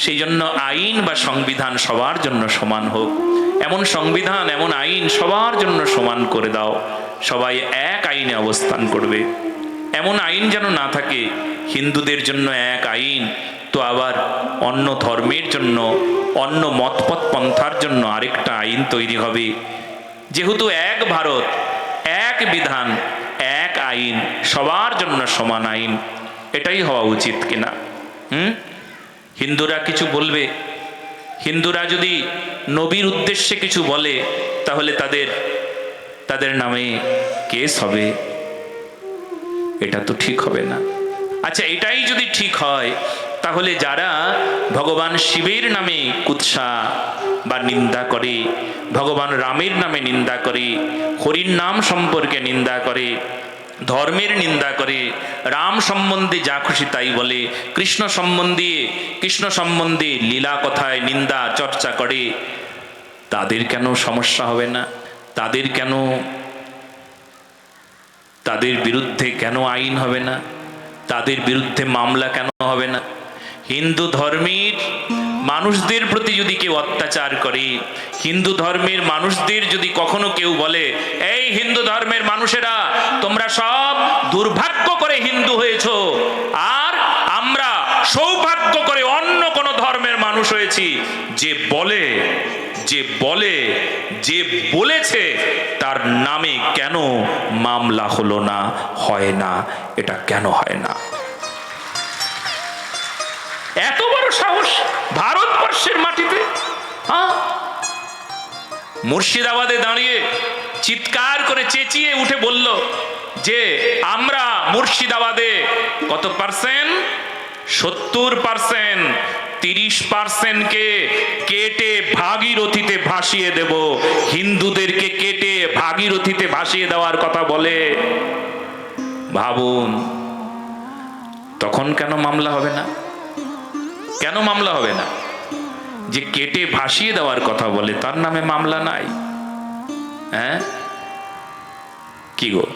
সেই জন্য আইন বা সংবিধান সবার জন্য সমান হোক। এমন সংবিধান, এমন আইন সবার জন্য সমান করে দাও। সবাই এক আইনে অবস্থান করবে। এমন আইন যেন না থাকে, হিন্দুদের জন্য এক আইন, তো আবার অন্য ধর্মের জন্য, অন্য মতপথ পন্থার জন্য আরেকটা আইন তৈরি হবে। যেহেতু এক ভারত, এক বিধান, এক আইন, সবার জন্য সমান আইন, এটাই হওয়া উচিত কিনা? হুম? হিন্দুরা কিছু বলবে। হিন্দুরা যদি নবীর উদ্দেশ্যে কিছু বলে, তাহলে তাদের তাদের নামে কেস হবে। এটা তো ঠিক হবে না। আচ্ছা এটাই যদি ঠিক হয়, তাহলে যারা ভগবান শিবের নামে কুৎসা বা নিন্দা করে, ভগবান রামের নামে নিন্দা করে, হরির নাম সম্পর্কে নিন্দা করে ধর্মের নিন্দা করে, রাম সম্বন্ধে যা খুশি তাই বলে, কৃষ্ণ সম্বন্ধে কৃষ্ণ সম্বন্ধে লীলা কথায় নিন্দা, চর্চা করে। তাদের কেন সমস্যা হবে না? তাদের কেন, তাদের বিরুদ্ধে কেন আইন হবে না? তাদের বিরুদ্ধে মামলা কেন হবে না? হিন্দু ধর্মের মানুষদের প্রতি যদি কেউ অত্যাচার করে, হিন্দু ধর্মের মানুষদের যদি কখনো কেউ বলে, এই হিন্দু ধর্মের মানুষেরা, তোমরা সব দুর্ভাগ্য করে হিন্দু হয়েছো, আর আমরা সৌভাগ্য করে অন্য কোন ধর্মের মানুষ হয়েছি। যে বলে যে বলে, যে বলেছে, তার নামে কেন মামলা হলো না, হয় না, এটা কেন হয় না? এত সাহস ভারতবর্ষের মাটিতে হ্যাঁ? মুর্শিদাবাদে দাঁড়িয়ে চিৎকার করে চেঁচিয়ে উঠে বলল যে, আমরা মুর্শিদাবাদে কত পার্সেন্ট? সত্তর পার্সেন্ট, তিরিশ পার্সেন্টকে কেটে ভাগীরথীতে ভাসিয়ে দেব। হিন্দুদেরকে কেটে ভাগীরথীতে ভাসিয়ে দেওয়ার কথা বলে। ভাবুন, তখন কেন মামলা হবে না? কেন মামলা হবে না? যে কেটে ভাসিয়ে দেওয়ার কথা বলে, তার নামে মামলা নাই। হ্যাঁ? কি গো?